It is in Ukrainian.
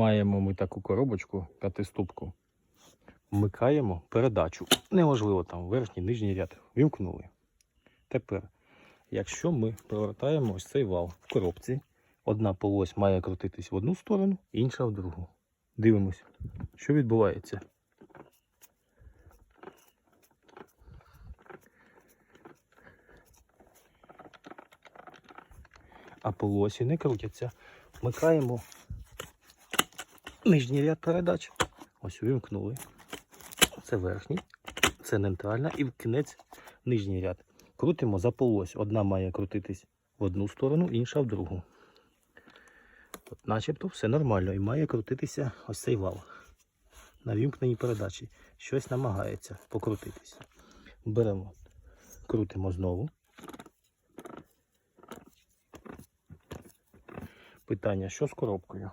Маємо ми таку коробочку п'ятиступку. Вмикаємо передачу. Неважливо там верхній, нижній ряд. Вімкнули. Тепер, якщо ми провертаємо ось цей вал в коробці, одна полось має крутитись в одну сторону, інша в другу. Дивимось, що відбувається. А полосі не крутяться. Вмикаємо нижній ряд передач. Ось увімкнули. Це верхній, це нейтральна і в кінець нижній ряд. Крутимо за полось. Одна має крутитись в одну сторону, інша в другу. От начебто все нормально і має крутитися ось цей вал. На вімкненій передачі. Щось намагається покрутитися. Беремо, крутимо знову. Питання, що з коробкою?